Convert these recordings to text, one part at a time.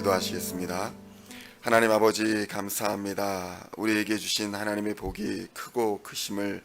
기도하시겠습니다. 하나님 아버지 감사합니다. 우리에게 주신 하나님의 복이 크고 크심을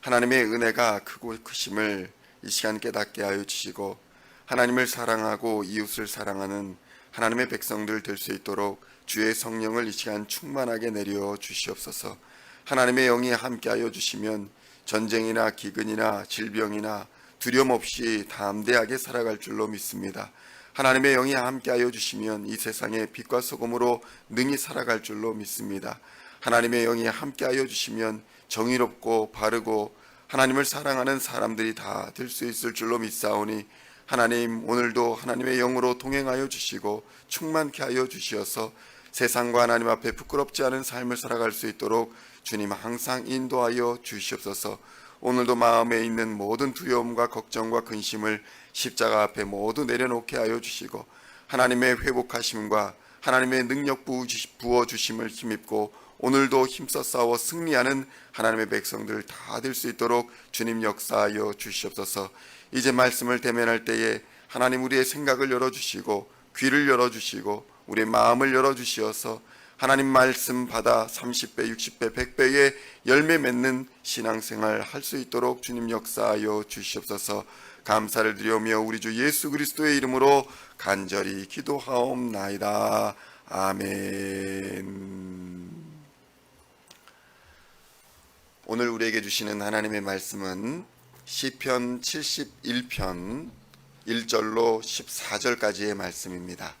하나님의 은혜가 크고 크심을 이 시간 깨닫게 하여 주시고 하나님을 사랑하고 이웃을 사랑하는 하나님의 백성들 될 수 있도록 주의 성령을 이 시간 충만하게 내려 주시옵소서. 하나님의 영이 함께하여 주시면 전쟁이나 기근이나 질병이나 두려움 없이 담대하게 살아갈 줄로 믿습니다. 하나님의 영이 함께하여 주시면 이 세상에 빛과 소금으로 능히 살아갈 줄로 믿습니다. 하나님의 영이 함께하여 주시면 정의롭고 바르고 하나님을 사랑하는 사람들이 다 될 수 있을 줄로 믿사오니 하나님 오늘도 하나님의 영으로 동행하여 주시고 충만케 하여 주시어서 세상과 하나님 앞에 부끄럽지 않은 삶을 살아갈 수 있도록 주님 항상 인도하여 주시옵소서. 오늘도 마음에 있는 모든 두려움과 걱정과 근심을 십자가 앞에 모두 내려놓게 하여 주시고 하나님의 회복하심과 하나님의 능력 부어 주심을 힘입고 오늘도 힘써 싸워 승리하는 하나님의 백성들 다 될 수 있도록 주님 역사하여 주시옵소서. 이제 말씀을 대면할 때에 하나님 우리의 생각을 열어 주시고 귀를 열어 주시고 우리의 마음을 열어 주시어서 하나님 말씀 받아 30배, 60배, 100배의 열매 맺는 신앙생활 할 수 있도록 주님 역사하여 주시옵소서. 감사를 드리오며 우리 주 예수 그리스도의 이름으로 간절히 기도하옵나이다. 아멘. 오늘 우리에게 주시는 하나님의 말씀은 시편 71편 1절로 14절까지의 말씀입니다.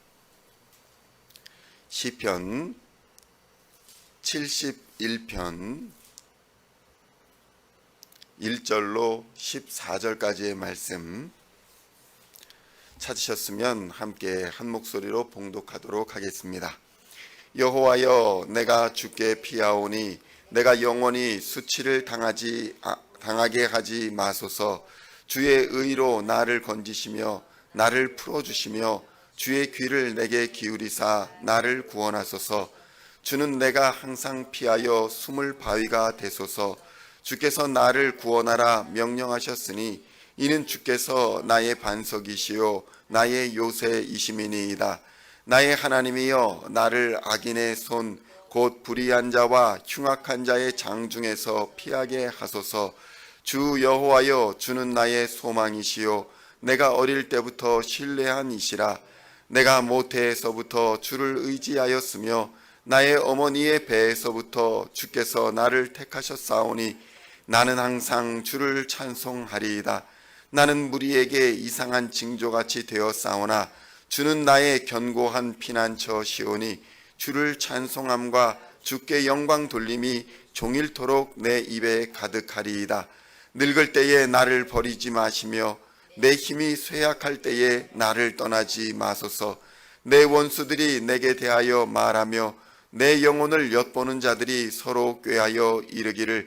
시편 71편 1절로 14절까지의 말씀 찾으셨으면 함께 한 목소리로 봉독하도록 하겠습니다. 여호와여 내가 주께 피하오니 내가 영원히 수치를 당하지 아, 당하게 하지 마소서. 주의 의로 나를 건지시며 나를 풀어 주시며 주의 귀를 내게 기울이사 나를 구원하소서. 주는 내가 항상 피하여 숨을 바위가 되소서 주께서 나를 구원하라 명령하셨으니 이는 주께서 나의 반석이시요 나의 요새이심이니이다. 나의 하나님이여 나를 악인의 손 곧 불의한 자와 흉악한 자의 장 중에서 피하게 하소서. 주 여호와여 주는 나의 소망이시요 내가 어릴 때부터 신뢰한 이시라. 내가 모태에서부터 주를 의지하였으며 나의 어머니의 배에서부터 주께서 나를 택하셨사오니 나는 항상 주를 찬송하리이다. 나는 무리에게 이상한 징조같이 되어 싸우나 주는 나의 견고한 피난처 시오니 주를 찬송함과 주께 영광 돌림이 종일토록 내 입에 가득하리이다. 늙을 때에 나를 버리지 마시며 내 힘이 쇠약할 때에 나를 떠나지 마소서. 내 원수들이 내게 대하여 말하며 내 영혼을 엿보는 자들이 서로 꾀하여 이르기를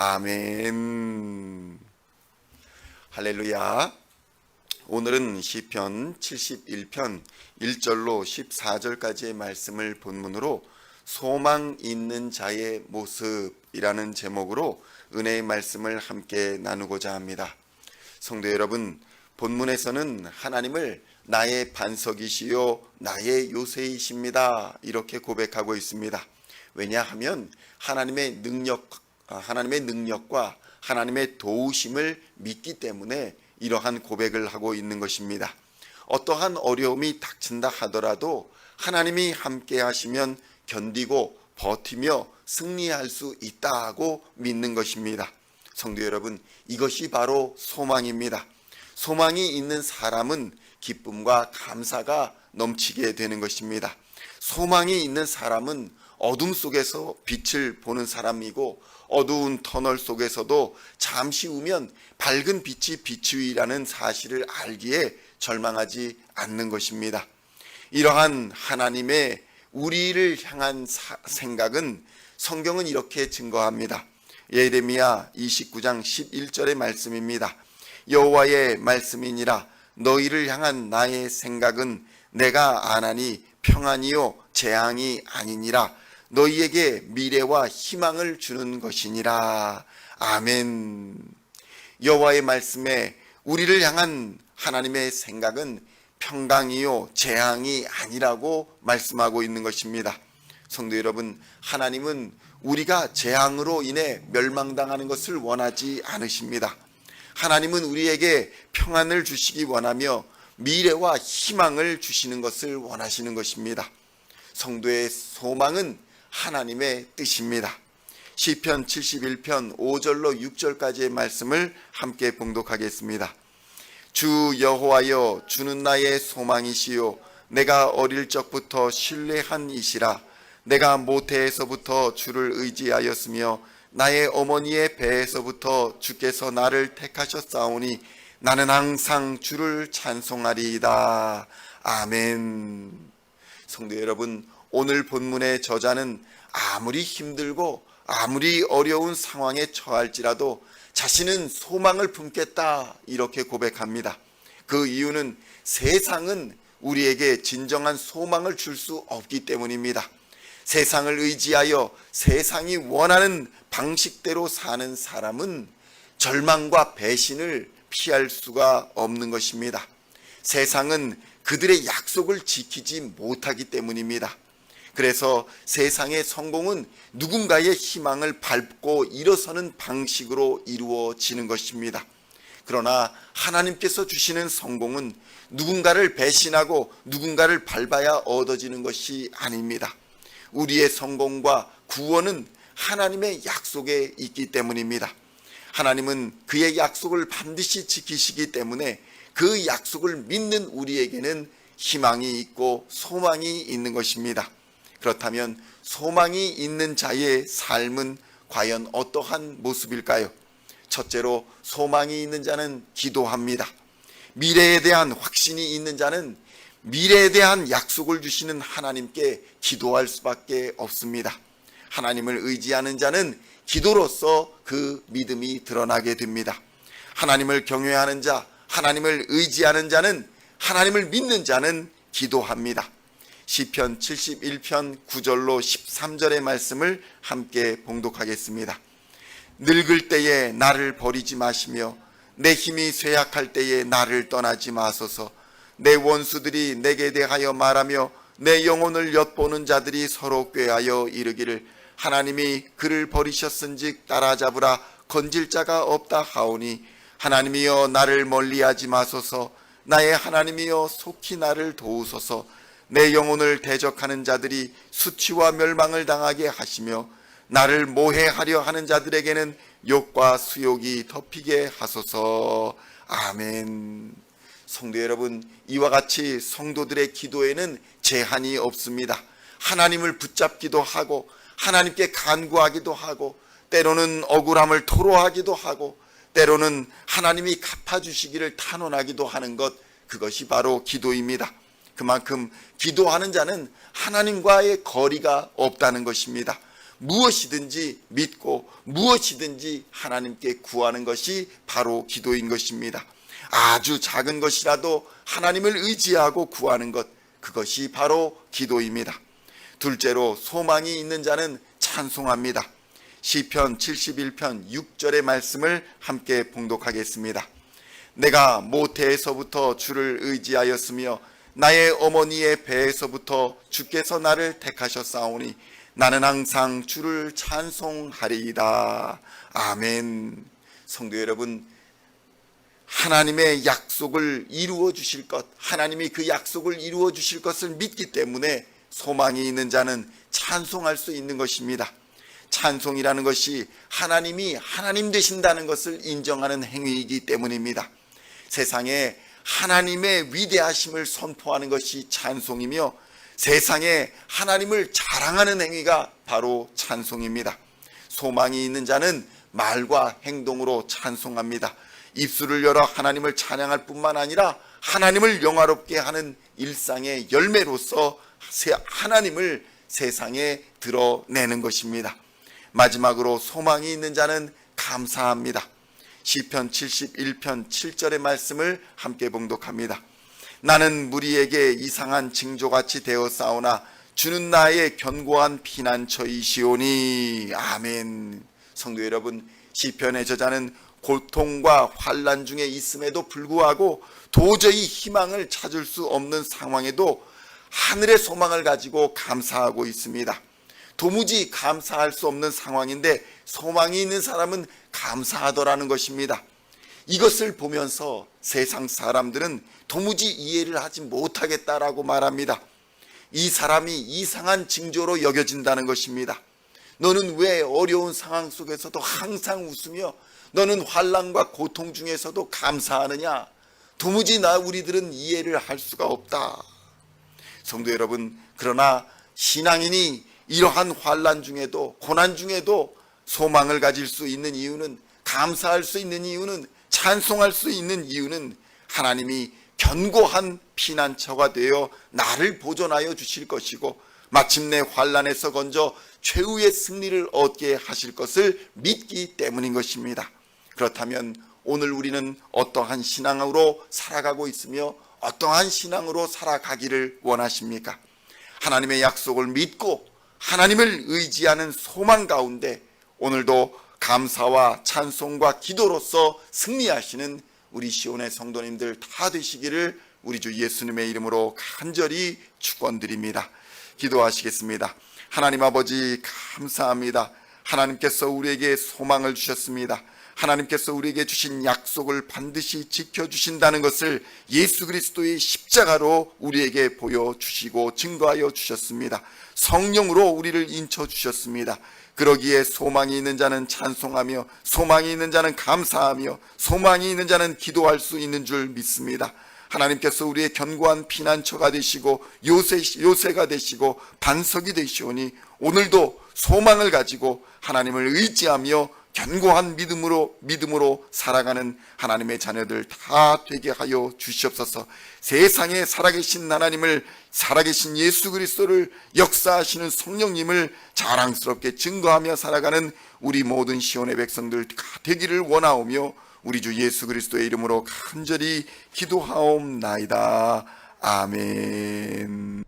아멘. 할렐루야. 오늘은 시편 71편 1절로 14절까지의 말씀을 본문으로 소망 있는 자의 모습이라는 제목으로 은혜의 말씀을 함께 나누고자 합니다. 성도 여러분, 본문에서는 하나님을 나의 반석이시요 나의 요새이십니다. 이렇게 고백하고 있습니다. 왜냐하면 하나님의 능력 아, 하나님의 능력과 하나님의 도우심을 믿기 때문에 이러한 고백을 하고 있는 것입니다. 어떠한 어려움이 닥친다 하더라도 하나님이 함께 하시면 견디고 버티며 승리할 수 있다고 믿는 것입니다. 성도 여러분, 이것이 바로 소망입니다. 소망이 있는 사람은 기쁨과 감사가 넘치게 되는 것입니다. 소망이 있는 사람은 어둠 속에서 빛을 보는 사람이고 어두운 터널 속에서도 잠시 후면 밝은 빛이 비추이라는 사실을 알기에 절망하지 않는 것입니다. 이러한 하나님의 우리를 향한 사- 생각은 성경은 이렇게 증거합니다. 예레미야 29장 11절의 말씀입니다. 여호와의 말씀이니라 너희를 향한 나의 생각은 내가 안하니 평안이요 재앙이 아니니라 너희에게 미래와 희망을 주는 것이니라 아멘. 여호와의 말씀에 우리를 향한 하나님의 생각은 평강이요 재앙이 아니라고 말씀하고 있는 것입니다. 성도 여러분, 하나님은 우리가 재앙으로 인해 멸망당하는 것을 원하지 않으십니다. 하나님은 우리에게 평안을 주시기 원하며 미래와 희망을 주시는 것을 원하시는 것입니다. 성도의 소망은 하나님의 뜻입니다. 시편 71편 5절로 6절까지의 말씀을 함께 봉독하겠습니다. 주 여호와여 주는 나의 소망이시요 내가 어릴 적부터 신뢰한 이시라 내가 모태에서부터 주를 의지하였으며 나의 어머니의 배에서부터 주께서 나를 택하셨사오니 나는 항상 주를 찬송하리이다 아멘 성도 여러분 오늘 본문의 저자는 아무리 힘들고 아무리 어려운 상황에 처할지라도 자신은 소망을 품겠다 이렇게 고백합니다. 그 이유는 세상은 우리에게 진정한 소망을 줄 수 없기 때문입니다. 세상을 의지하여 세상이 원하는 방식대로 사는 사람은 절망과 배신을 피할 수가 없는 것입니다. 세상은 그들의 약속을 지키지 못하기 때문입니다. 그래서 세상의 성공은 누군가의 희망을 밟고 일어서는 방식으로 이루어지는 것입니다. 그러나 하나님께서 주시는 성공은 누군가를 배신하고 누군가를 밟아야 얻어지는 것이 아닙니다. 우리의 성공과 구원은 하나님의 약속에 있기 때문입니다. 하나님은 그의 약속을 반드시 지키시기 때문에 그 약속을 믿는 우리에게는 희망이 있고 소망이 있는 것입니다. 그렇다면 소망이 있는 자의 삶은 과연 어떠한 모습일까요? 첫째로 소망이 있는 자는 기도합니다. 미래에 대한 확신이 있는 자는 미래에 대한 약속을 주시는 하나님께 기도할 수밖에 없습니다. 하나님을 의지하는 자는 기도로서 그 믿음이 드러나게 됩니다. 하나님을 경외하는 자, 하나님을 의지하는 자는 하나님을 믿는 자는 기도합니다. 시편 71편 9절로 13절의 말씀을 함께 봉독하겠습니다. 늙을 때에 나를 버리지 마시며 내 힘이 쇠약할 때에 나를 떠나지 마소서. 내 원수들이 내게 대하여 말하며 내 영혼을 엿보는 자들이 서로 꾀하여 이르기를 하나님이 그를 버리셨은즉 따라잡으라 건질 자가 없다 하오니 하나님이여 나를 멀리하지 마소서 나의 하나님이여 속히 나를 도우소서 내 영혼을 대적하는 자들이 수치와 멸망을 당하게 하시며 나를 모해하려 하는 자들에게는 욕과 수욕이 덮이게 하소서. 아멘. 성도 여러분 이와 같이 성도들의 기도에는 제한이 없습니다. 하나님을 붙잡기도 하고 하나님께 간구하기도 하고 때로는 억울함을 토로하기도 하고 때로는 하나님이 갚아주시기를 탄원하기도 하는 것 그것이 바로 기도입니다. 그만큼 기도하는 자는 하나님과의 거리가 없다는 것입니다. 무엇이든지 믿고 무엇이든지 하나님께 구하는 것이 바로 기도인 것입니다. 아주 작은 것이라도 하나님을 의지하고 구하는 것 그것이 바로 기도입니다. 둘째로 소망이 있는 자는 찬송합니다. 시편 71편 6절의 말씀을 함께 봉독하겠습니다. 내가 모태에서부터 주를 의지하였으며 나의 어머니의 배에서부터 주께서 나를 택하셨사오니 나는 항상 주를 찬송하리이다. 아멘. 성도 여러분, 하나님의 약속을 이루어 주실 것, 하나님이 그 약속을 이루어 주실 것을 믿기 때문에 소망이 있는 자는 찬송할 수 있는 것입니다. 찬송이라는 것이 하나님이 하나님 되신다는 것을 인정하는 행위이기 때문입니다. 세상에 하나님의 위대하심을 선포하는 것이 찬송이며 세상에 하나님을 자랑하는 행위가 바로 찬송입니다. 소망이 있는 자는 말과 행동으로 찬송합니다. 입술을 열어 하나님을 찬양할 뿐만 아니라 하나님을 영화롭게 하는 일상의 열매로서 세- 하나님을 세상에 드러내는 것입니다. 마지막으로 소망이 있는 자는 감사합니다. 시편 71편 7절의 말씀을 함께 봉독합니다. 나는 무리에게 이상한 징조같이 되어 싸우나 주는 나의 견고한 피난처이시오니 아멘. 성도 여러분, 시편의 저자는 고통과 환란 중에 있음에도 불구하고 도저히 희망을 찾을 수 없는 상황에도 하늘의 소망을 가지고 감사하고 있습니다. 도무지 감사할 수 없는 상황인데 소망이 있는 사람은 감사하더라는 것입니다. 이것을 보면서 세상 사람들은 도무지 이해를 하지 못하겠다라고 말합니다. 이 사람이 이상한 징조로 여겨진다는 것입니다. 너는 왜 어려운 상황 속에서도 항상 웃으며 너는 환란과 고통 중에서도 감사하느냐? 도무지 나 우리들은 이해를 할 수가 없다. 성도 여러분, 그러나 신앙인이 이러한 환란 중에도 고난 중에도 소망을 가질 수 있는 이유는 감사할 수 있는 이유는 찬송할 수 있는 이유는 하나님이 견고한 피난처가 되어 나를 보존하여 주실 것이고 마침내 환란에서 건져 최후의 승리를 얻게 하실 것을 믿기 때문인 것입니다. 그렇다면 오늘 우리는 어떠한 신앙으로 살아가고 있으며 어떠한 신앙으로 살아가기를 원하십니까? 하나님의 약속을 믿고 하나님을 의지하는 소망 가운데 오늘도 감사와 찬송과 기도로서 승리하시는 우리 시온의 성도님들 다 되시기를 우리 주 예수님의 이름으로 간절히 축원드립니다. 기도하시겠습니다. 하나님 아버지 감사합니다. 하나님께서 우리에게 소망을 주셨습니다. 하나님께서 우리에게 주신 약속을 반드시 지켜주신다는 것을 예수 그리스도의 십자가로 우리에게 보여주시고 증거하여 주셨습니다. 성령으로 우리를 인쳐 주셨습니다. 그러기에 소망이 있는 자는 찬송하며 소망이 있는 자는 감사하며 소망이 있는 자는 기도할 수 있는 줄 믿습니다. 하나님께서 우리의 견고한 피난처가 되시고 요새, 요새가 되시고 반석이 되시오니 오늘도 소망을 가지고 하나님을 의지하며 견고한 믿음으로 믿음으로 살아가는 하나님의 자녀들 다 되게 하여 주시옵소서. 세상에 살아계신 하나님을 살아계신 예수 그리스도를 역사하시는 성령님을 자랑스럽게 증거하며 살아가는 우리 모든 시온의 백성들 다 되기를 원하오며 우리 주 예수 그리스도의 이름으로 간절히 기도하옵나이다. 아멘.